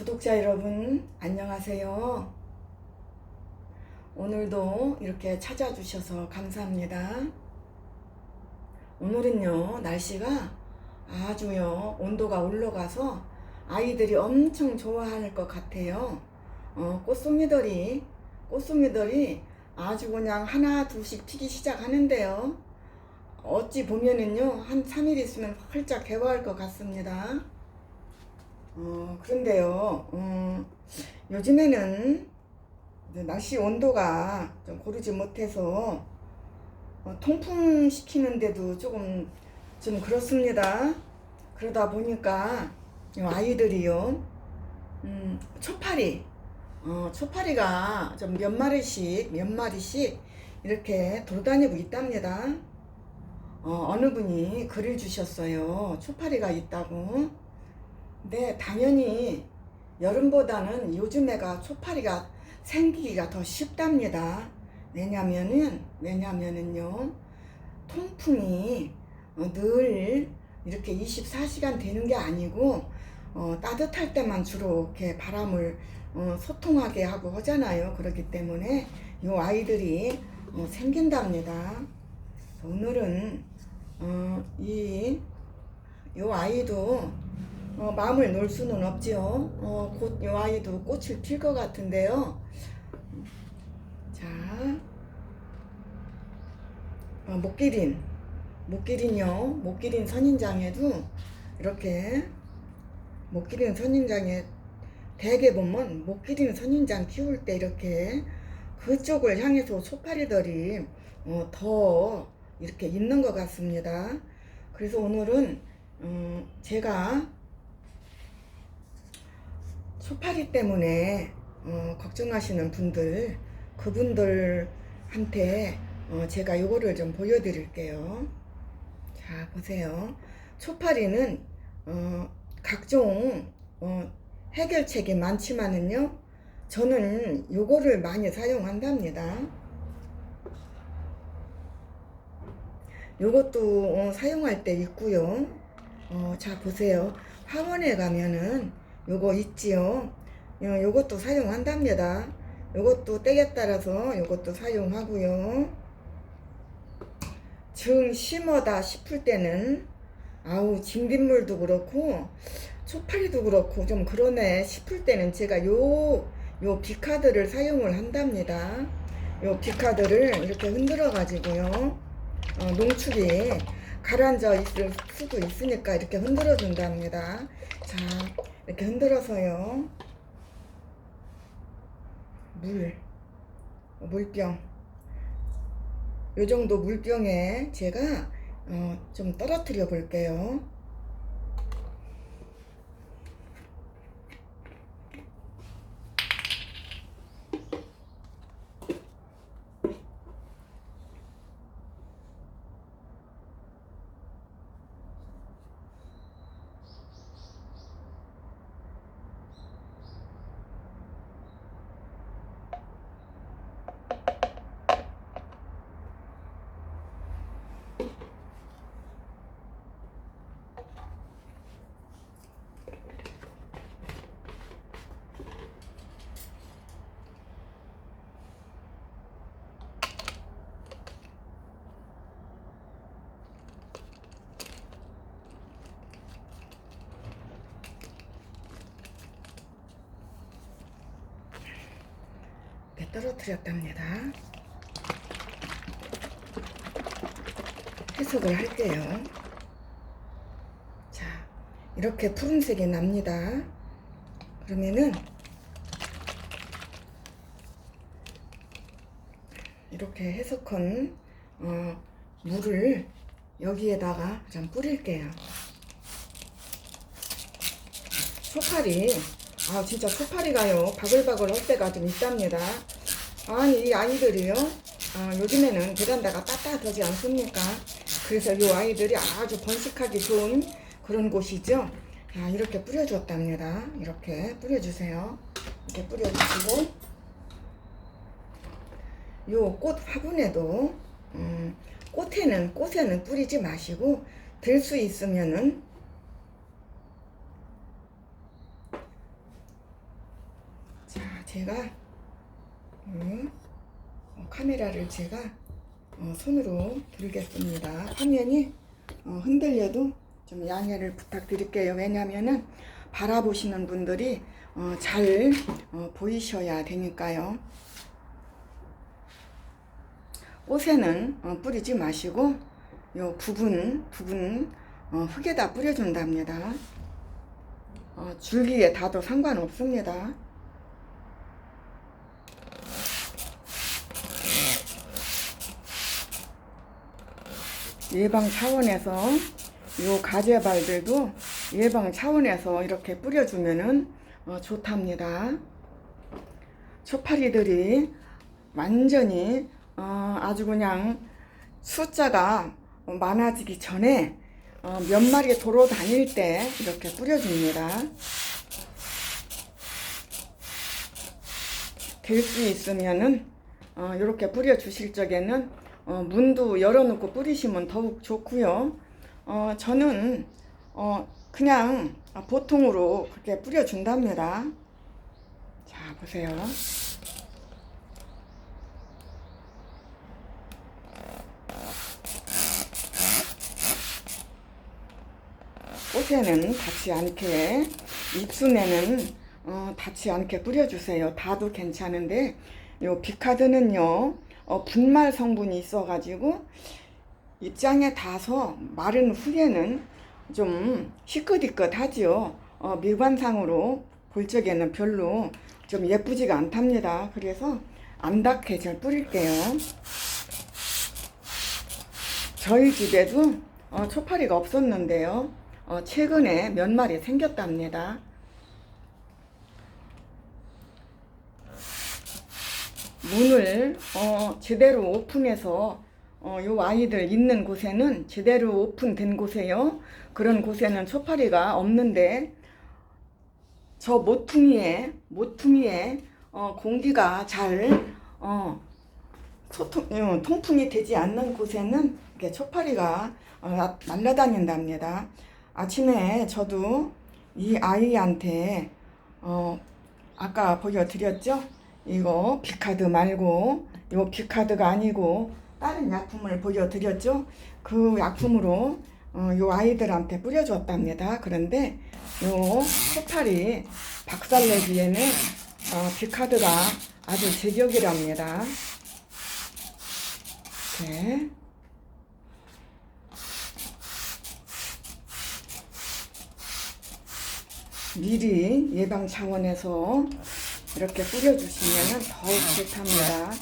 구독자 여러분, 안녕하세요. 오늘도 이렇게 찾아주셔서 감사합니다. 오늘은요, 날씨가 아주요, 온도가 올라가서 아이들이 엄청 좋아할 것 같아요. 어, 꽃송이들이, 꽃송이들이 아주 그냥 하나, 둘씩 피기 시작하는데요. 어찌 보면은요, 한 3일 있으면 활짝 개화할 것 같습니다. 어, 그런데요, 음, 요즘에는 날씨 온도가 좀 고르지 못해서 어, 통풍 시키는데도 조금 좀 그렇습니다. 그러다 보니까 이 아이들이요, 음, 초파리, 어, 초파리가 좀 몇 마리씩, 몇 마리씩 이렇게 돌아다니고 있답니다. 어, 어느 분이 글을 주셨어요. 초파리가 있다고. 네, 당연히 여름보다는 요즘에가 초파리가 생기기가 더 쉽답니다. 왜냐면은, 왜냐면은요, 통풍이 어, 늘 이렇게 24시간 되는 게 아니고, 어, 따뜻할 때만 주로 이렇게 바람을 어, 소통하게 하고 하잖아요. 그렇기 때문에 요 아이들이 어, 생긴답니다. 오늘은 어, 이, 요 아이도 어, 마음을 놓을 수는 없지요. 어, 곧요 아이도 꽃을 필 것 같은데요. 자, 어, 목기린, 목기린요. 목기린 선인장에도 이렇게 목기린 선인장에 대개 보면 목기린 선인장 키울 때 이렇게 그쪽을 향해서 소파리들이 어, 더 이렇게 있는 것 같습니다. 그래서 오늘은 어, 제가 소파리 때문에 어, 걱정하시는 분들 그분들한테 어, 제가 이거를 좀 보여드릴게요. 자 보세요. 초파리는 어, 각종 어, 해결책이 많지만은요. 저는 요거를 많이 사용한답니다. 요것도 어, 사용할 때 있고요. 어, 자 보세요. 화원에 가면은 요거 있지요. 요, 요것도 사용한답니다. 요것도 때에 따라서 요것도 사용하고요. 정 심어다 싶을 때는 아우 진딧물도 그렇고 초파리도 그렇고 좀 그러네 싶을 때는 제가 요 요 비카드를 사용을 한답니다. 요 비카드를 이렇게 흔들어 가지고요. 어, 농축이 가라앉아 있을 수도 있으니까 이렇게 흔들어 준답니다. 자, 이렇게 흔들어서요. 물, 물병. 요 정도 물병에 제가 어, 좀 떨어뜨려 볼게요. 떨어뜨렸답니다. 해석을 할게요. 자, 이렇게 푸른색이 납니다. 그러면은 이렇게 해석한 어, 물을 여기에다가 좀 뿌릴게요. 소파리 아 진짜 소파리가요 바글바글 할 때가 좀 있답니다 아니 이 아이들이요? 아, 요즘에는 베란다가 따뜻하지 않습니까? 그래서 이 아이들이 아주 번식하기 좋은 그런 곳이죠? 아, 이렇게 뿌려줬답니다. 이렇게 뿌려주세요. 이렇게 뿌려주시고. 요꽃 화분에도 음, 꽃에는 꽃에는 뿌리지 마시고 될수 있으면은 제가 음, 어, 카메라를 제가 어, 손으로 들겠습니다. 화면이 어, 흔들려도 좀 양해를 부탁드릴게요. 왜냐하면은 바라보시는 분들이 어, 잘 어, 보이셔야 되니까요. 옷에는 어, 뿌리지 마시고 요 부분 부분 어, 흙에다 뿌려준답니다. 어, 줄기에 닿아도 상관없습니다. 예방 차원에서 요 가재발들도 예방 차원에서 이렇게 뿌려주면은 어, 좋답니다. 초파리들이 완전히 어, 아주 그냥 숫자가 많아지기 전에 어, 몇 마리 도로 다닐 때 이렇게 뿌려줍니다. 될 수 있으면은 어, 이렇게 뿌려주실 적에는 어, 문도 열어놓고 뿌리시면 더욱 좋고요. 어, 저는 어, 그냥 보통으로 그렇게 뿌려준답니다. 자 보세요. 꽃에는 닿지 않게 잎순에는 어, 닿지 않게 뿌려주세요. 다도 괜찮은데 요 비카드는요 어, 분말 성분이 있어가지고 입장에 닿아서 마른 후에는 좀 희끗희끗하지요. 어, 미관상으로 볼 적에는 별로 좀 예쁘지가 않답니다. 그래서 안 닿게 잘 뿌릴게요. 저희 집에도 어, 초파리가 없었는데요. 어, 최근에 몇 마리 생겼답니다. 문을 어, 제대로 오픈해서 어, 요 아이들 있는 곳에는 제대로 오픈된 곳에요. 그런 곳에는 초파리가 없는데 저 모퉁이에 모퉁이에 어, 공기가 잘 어, 소통, 어, 통풍이 되지 않는 곳에는 이렇게 초파리가 어, 날라다닌답니다. 아침에 저도 이 아이한테 어, 아까 보여드렸죠? 이거 비카드 말고 이거 비카드가 아니고 다른 약품을 보여드렸죠? 그 약품으로 어, 요 아이들한테 뿌려줬답니다. 그런데 요 해파리 박살내기에는 어, 비카드가 아주 제격이랍니다. 이렇게 미리 예방 차원에서 이렇게 뿌려주시면 더욱 좋답니다.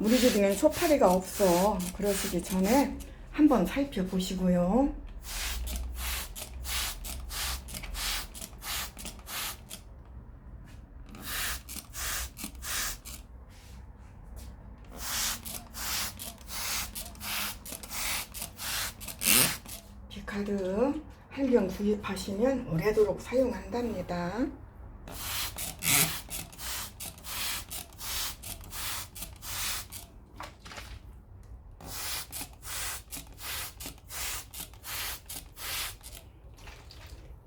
우리 집에는 소파리가 없어. 그러시기 전에 한번 살펴보시고요. 비카드 한병 구입하시면 오래도록 사용한답니다.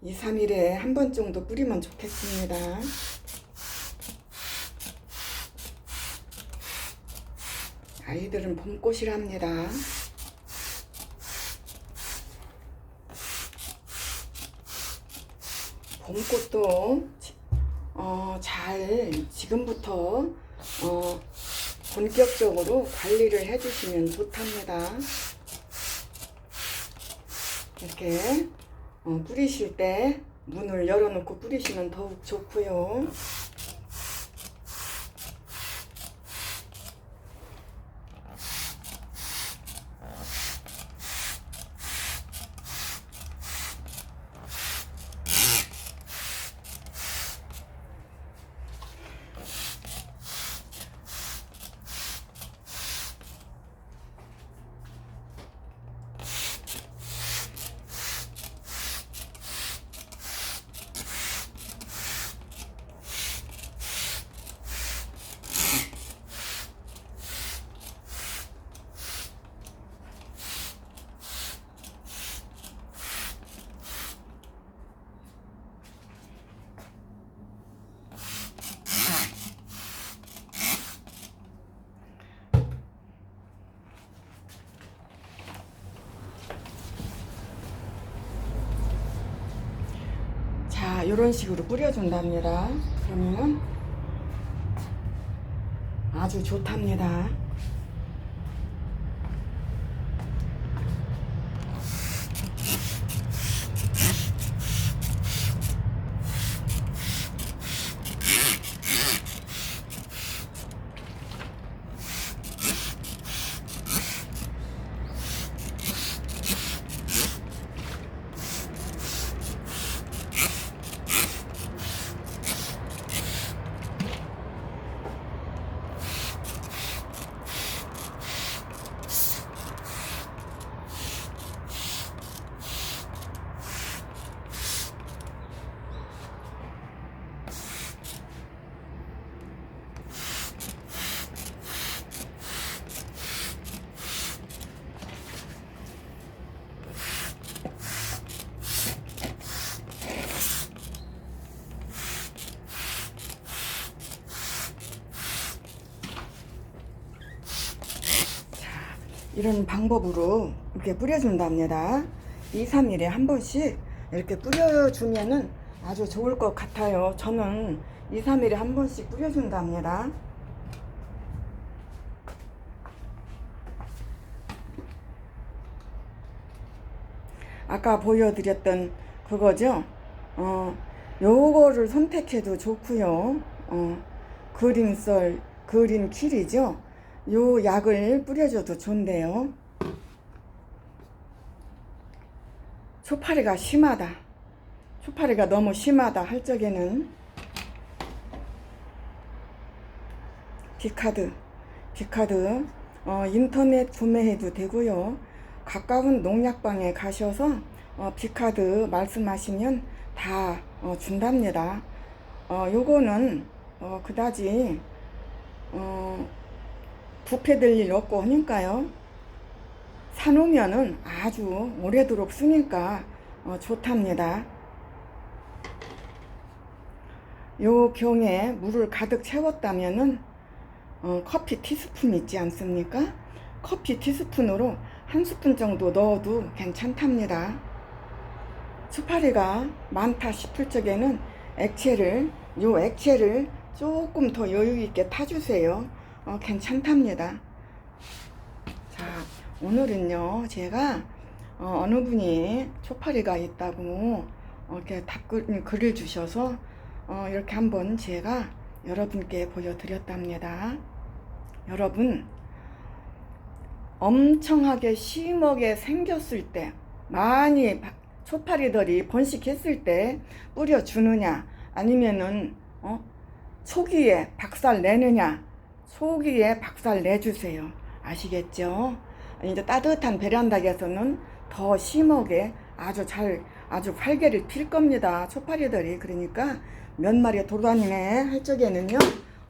이, 3일에 한 번 정도 뿌리면 좋겠습니다. 아이들은 봄꽃이랍니다. 봄꽃도 어, 잘 지금부터 어, 본격적으로 관리를 해주시면 좋답니다. 이렇게 어, 뿌리실 때 문을 열어놓고 뿌리시면 더욱 좋고요. 자, 이런 식으로 뿌려준답니다. 그러면 아주 좋답니다. 이런 방법으로 이렇게 뿌려준답니다. 2, 3일에 한 번씩 이렇게 뿌려주면은 아주 좋을 것 같아요. 저는 2, 3일에 한 번씩 뿌려준답니다. 아까 보여드렸던 그거죠. 어, 요거를 선택해도 좋고요. 어, 그린썰, 그린킬이죠. 요 약을 뿌려줘도 좋은데요. 초파리가 심하다. 초파리가 너무 심하다 할 적에는 비카드, 비카드 어, 인터넷 구매해도 되고요. 가까운 농약방에 가셔서 어, 비카드 말씀하시면 다 어, 준답니다. 어, 요거는 어, 그다지 어, 부패될 일 없고 하니까요. 사놓으면은 아주 오래도록 쓰니까 어, 좋답니다. 요 병에 물을 가득 채웠다면은 어, 커피 티스푼 있지 않습니까? 커피 티스푼으로 한 스푼 정도 넣어도 괜찮답니다. 수파리가 많다 싶을 적에는 액체를 요 액체를 조금 더 여유 있게 타주세요. 어, 괜찮답니다. 자, 오늘은요, 제가 어, 느 분이 초파리가 있다고 어, 이렇게 답글, 글을 주셔서 어, 이렇게 한번 제가 여러분께 보여드렸답니다. 여러분, 엄청하게 심하게 생겼을 때, 많이 바- 초파리들이 번식했을 때 뿌려주느냐, 아니면은, 어, 초기에 박살 내느냐, 초기에 박살 내주세요. 아시겠죠? 이제 따뜻한 베란다에서는 더 심하게 아주 잘, 아주 활개를 필 겁니다. 초파리들이. 그러니까 몇 마리 돌아다니네 할 적에는요,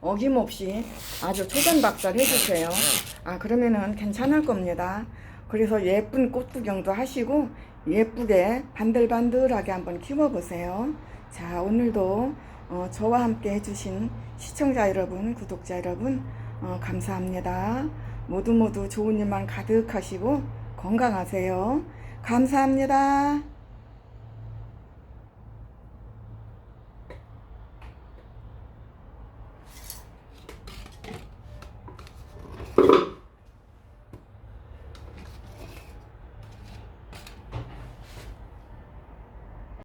어김없이 아주 초전 박살 해주세요. 아, 그러면은 괜찮을 겁니다. 그래서 예쁜 꽃 구경도 하시고, 예쁘게 반들반들하게 한번 키워보세요. 자, 오늘도 어, 저와 함께 해주신 시청자 여러분, 구독자 여러분, 어, 감사합니다. 모두 모두 좋은 일만 가득하시고 건강하세요. 감사합니다.